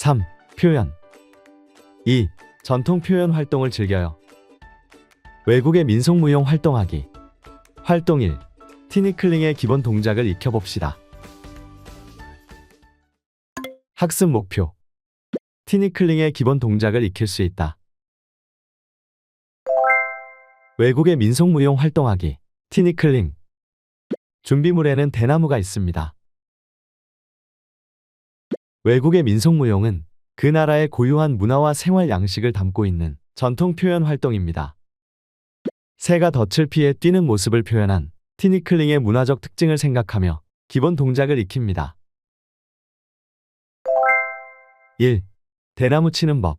3. 표현 2. 전통 표현 활동을 즐겨요. 외국의 민속무용 활동하기 활동 1. 티니클링의 기본 동작을 익혀봅시다. 학습 목표 티니클링의 기본 동작을 익힐 수 있다. 외국의 민속무용 활동하기 티니클링 준비물에는 대나무가 있습니다. 외국의 민속무용은 그 나라의 고유한 문화와 생활 양식을 담고 있는 전통 표현 활동입니다. 새가 덫을 피해 뛰는 모습을 표현한 티니클링의 문화적 특징을 생각하며 기본 동작을 익힙니다. 1. 대나무 치는 법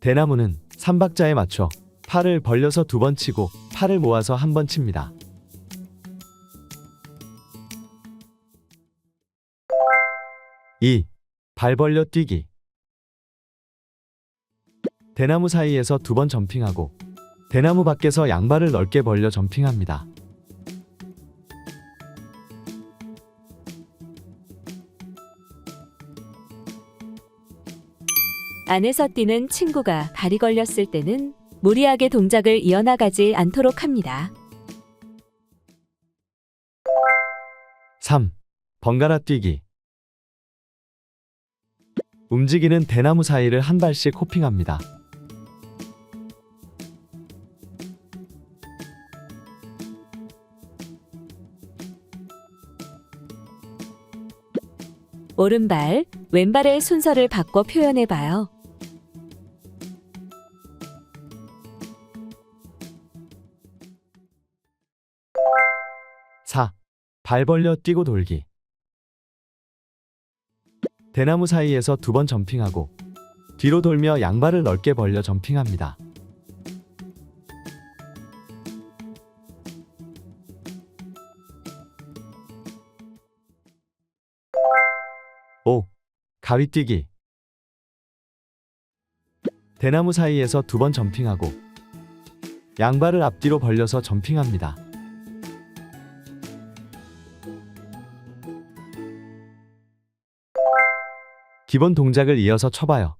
대나무는 삼박자에 맞춰 팔을 벌려서 두 번 치고 팔을 모아서 한 번 칩니다. 2. 발 벌려 뛰기 대나무 사이에서 두 번 점핑하고 대나무 밖에서 양발을 넓게 벌려 점핑합니다. 안에서 뛰는 친구가 다리 걸렸을 때는 무리하게 동작을 이어나가지 않도록 합니다. 3. 번갈아 뛰기 움직이는 대나무 사이를 한 발씩 호핑합니다. 오른발, 왼발의 순서를 바꿔 표현해 봐요. 4. 발 벌려 뛰고 돌기. 대나무 사이에서 두 번 점핑하고 뒤로 돌며 양발을 넓게 벌려 점핑합니다. 오. 가위 뛰기. 대나무 사이에서 두 번 점핑하고 양발을 앞뒤로 벌려서 점핑합니다. 기본 동작을 이어서 쳐봐요.